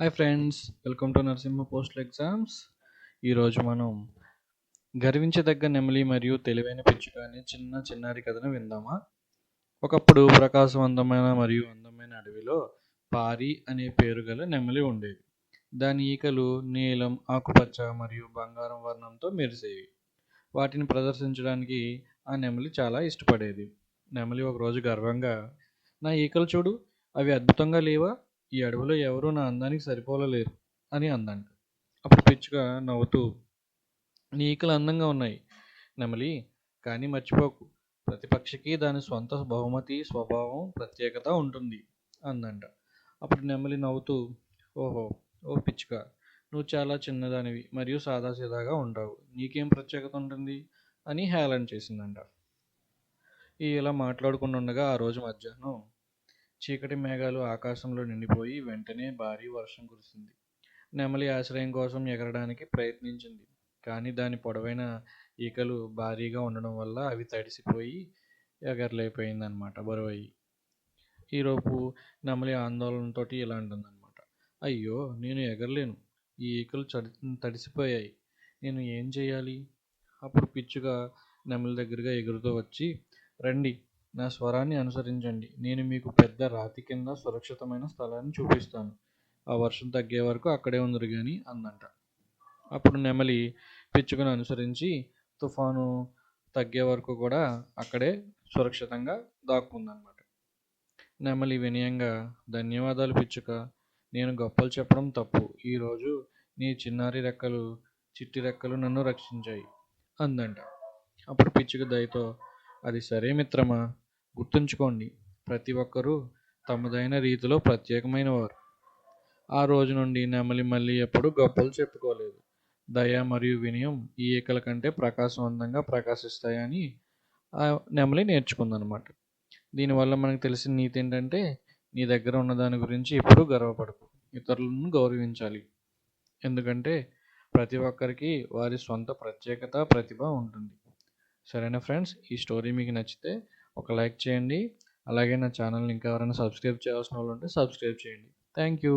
Hi friends welcome to Narasimha postal exams. ఈరోజు మనం గర్వించదగ్గ నెమలి మరియు తెలివైన పిచ్చుక అనే చిన్న చిన్నారి కథను విందామా? ఒకప్పుడు ప్రకాశవంతమైన మరియు అందమైన అడవిలో పారి అనే పేరు గల నెమలి ఉండేది దాని ఈకలు నీలం ఆకుపచ్చ మరియు బంగారం వర్ణంతో మెరిసేవి. వాటిని ప్రదర్శించడానికి ఆ నెమలి చాలా ఇష్టపడేది. నెమలి ఒకరోజు గర్వంగా నా ఈకలు చూడు అవి అద్భుతంగా లేవా? ఈ అడవిలో ఎవరూ నా అందానికి సరిపోలలేరు అని అందంట అప్పుడు పిచ్చుక నవ్వుతూ నీ ఈకలు అందంగా ఉన్నాయి నెమలి కానీ మర్చిపోకు. ప్రతి పక్షికి దాని సొంత బహుమతి స్వభావం ప్రత్యేకత ఉంటుంది అందంట. అప్పుడు నెమలి నవ్వుతూ ఓహో ఓ పిచ్చుక నువ్వు చాలా చిన్నదానివి మరియు సాదాసీదాగా ఉంటావు. నీకేం ప్రత్యేకత ఉంటుంది అని హేళన చేసిందంట. ఇలా మాట్లాడుకుని ఉండగా ఆ రోజు మధ్యాహ్నం చీకటి మేఘాలు ఆకాశంలో నిండిపోయి వెంటనే భారీ వర్షం కురిసింది. నెమలి ఆశ్రయం కోసం ఎగరడానికి ప్రయత్నించింది. కానీ దాని పొడవైన ఈకలు భారీగా ఉండడం వల్ల అవి తడిసిపోయి ఎగరలేకపోయిందనమాట బరువయ్యి ఈరోపు నెమలి ఆందోళనతో ఇలా అంటుందన్నమాట. అయ్యో నేను ఎగరలేను. ఈ ఈకలు చడి తడిసిపోయాయి. నేను ఏం చేయాలి? అప్పుడు పిచ్చుగా నెమలి దగ్గరగా ఎగురుతూ వచ్చి రండి నా స్వరాన్ని అనుసరించండి. నేను మీకు పెద్ద రాతి కింద సురక్షితమైన స్థలాన్ని చూపిస్తాను. ఆ వర్షం తగ్గే వరకు అక్కడే ఉందరు కానీ అందంట అప్పుడు నెమలి పిచ్చుకను అనుసరించి తుఫాను తగ్గే వరకు కూడా అక్కడే సురక్షితంగా దాక్కుందనమాట నెమలి వినయంగా ధన్యవాదాలు పిచ్చుక నేను గొప్పలు చెప్పడం తప్పు. ఈరోజు నీ చిన్నారి రెక్కలు చిట్టి రెక్కలు నన్ను రక్షించాయి అందంట. అప్పుడు పిచ్చుక దయతో అది సరే మిత్రమా? గుర్తుంచుకోండి ప్రతి ఒక్కరూ తమదైన రీతిలో ప్రత్యేకమైన వారు ఆ రోజు నుండి నెమలి మళ్ళీ ఎప్పుడు గొప్పలు చెప్పుకోలేదు. దయ మరియు వినయం ఈ ఈకల కంటే ప్రకాశవంతంగా ప్రకాశిస్తాయని ఆ నెమలి నేర్చుకుందనమాట దీనివల్ల మనకు తెలిసిన నీతి ఏంటంటే నీ దగ్గర ఉన్న దాని గురించి ఎప్పుడూ గర్వపడకు ఇతరులను గౌరవించాలి. ఎందుకంటే ప్రతి ఒక్కరికి వారి సొంత ప్రత్యేకత ప్రతిభ ఉంటుంది. సరేనా ఫ్రెండ్స్? ఈ స్టోరీ మీకు నచ్చితే ఒక లైక్ చేయండి. అలాగే నా ఛానల్ని ఇంకా ఎవరైనా సబ్స్క్రైబ్ చేయాల్సిన వాళ్ళు ఉంటే సబ్స్క్రైబ్ చేయండి. Thank you